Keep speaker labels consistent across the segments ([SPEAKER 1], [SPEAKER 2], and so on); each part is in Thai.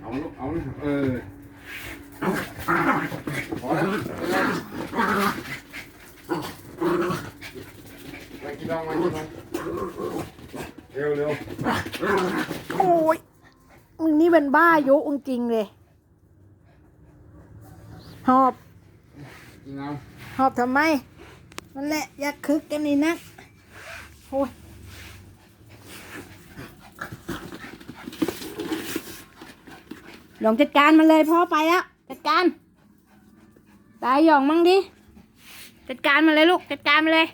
[SPEAKER 1] เอาลูกเอาลูกเออพอแล้วมากินน้องมากินน้องเร็วเร็ว
[SPEAKER 2] โอ้ยมึงนี่เป็นบ้ายุจริงเลย หอบ
[SPEAKER 1] กินน้
[SPEAKER 2] หอบทำไม นั่นแหละอย่าคึกกันนี่นักโอ้ยหยองจัดการมันเลยพ่อไปแล้วจัดการตายหยองมั่งดิจัดการมันเลยลูกจัดการมันเลย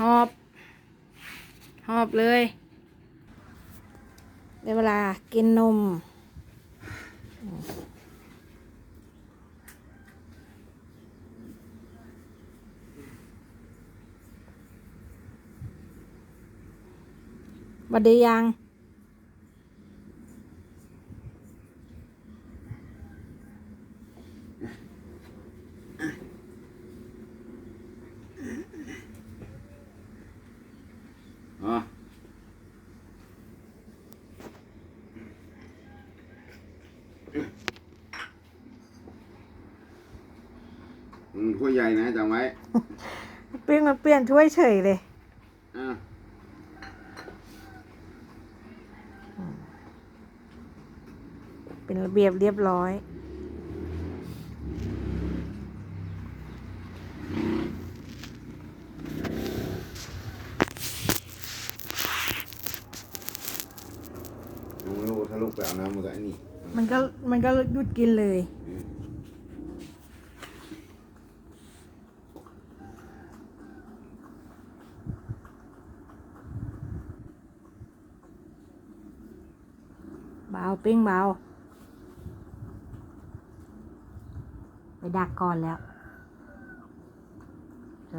[SPEAKER 2] หอบหอบเลยได้เวลากินนม บัดดียังำ
[SPEAKER 1] อ๋ออืมถ้วยใหญ่นะจำไว้
[SPEAKER 2] เปลี่ยนมันเปลี่ยนถ้วยเฉยเลย
[SPEAKER 1] อ่า
[SPEAKER 2] เป็นระเบียบเรียบร้อย
[SPEAKER 1] ลุงลูกถ้าลูกไปอาบน้ำมันก็ไอ้นี่
[SPEAKER 2] มันก็มันก็หยุดกินเลย เบาปิ้งเบา ไปดักก่อนแล้ว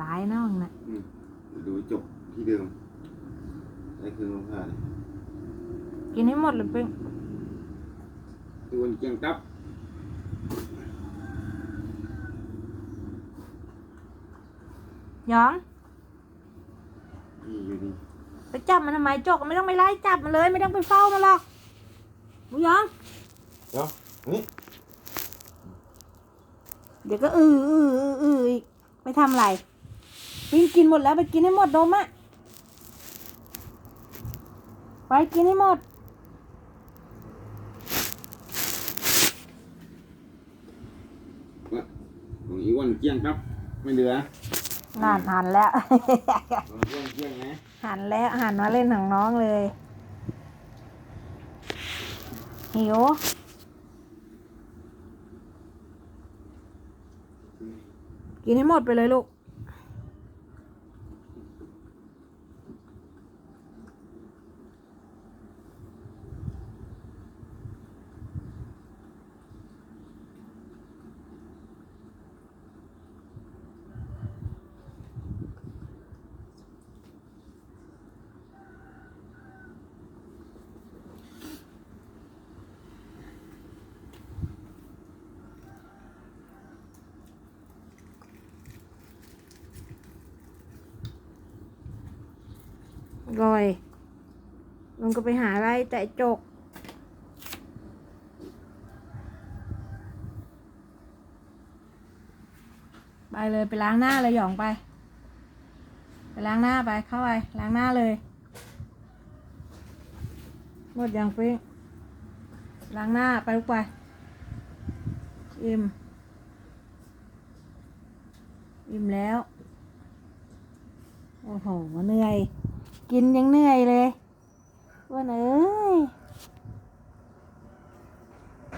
[SPEAKER 2] ร้ายนะมึงนะ
[SPEAKER 1] อืมดูจบที่เดิมนี่คือลงผ้าเนี่ย
[SPEAKER 2] กินให้หมดเลยปิ้ง
[SPEAKER 1] ตัวเกียงตับ
[SPEAKER 2] หยอง
[SPEAKER 1] นี่อยู่นี่
[SPEAKER 2] ไปจับมันทำไมจกไม่ต้องไปไล่จับมันเลย ไม่ต้องไปเฝ้ามันหรอกหมูหยอง
[SPEAKER 1] เดี๋ยวนี่
[SPEAKER 2] เดี๋ยวก็อืออืออืออืออีกไม่ทำอะไรปิ้งกินหมดแล้วไปกินให้หมดนมอะไปกินให้หมด
[SPEAKER 1] ของอีวันเกียงตับ ไม่เหลือนา
[SPEAKER 2] นหันแล้ว
[SPEAKER 1] ของอีวันเกียงนะ
[SPEAKER 2] หันแล้วหันมาเล่นของน้องเลย หิว กินให้หมดไปเลยลูก รอยลุงก็ไปหาอะไรแต่จก ไปเลยไปล้างหน้าเลยหยองไป ไปล้างหน้าไปเข้าไปล้างหน้าเลยหมดยังฟิ้งล้างหน้าไปลูกไปอิ่มอิ่มแล้ว โอ้โหเหนื่อย กินยังเหนื่อยเลยวันเอ้ย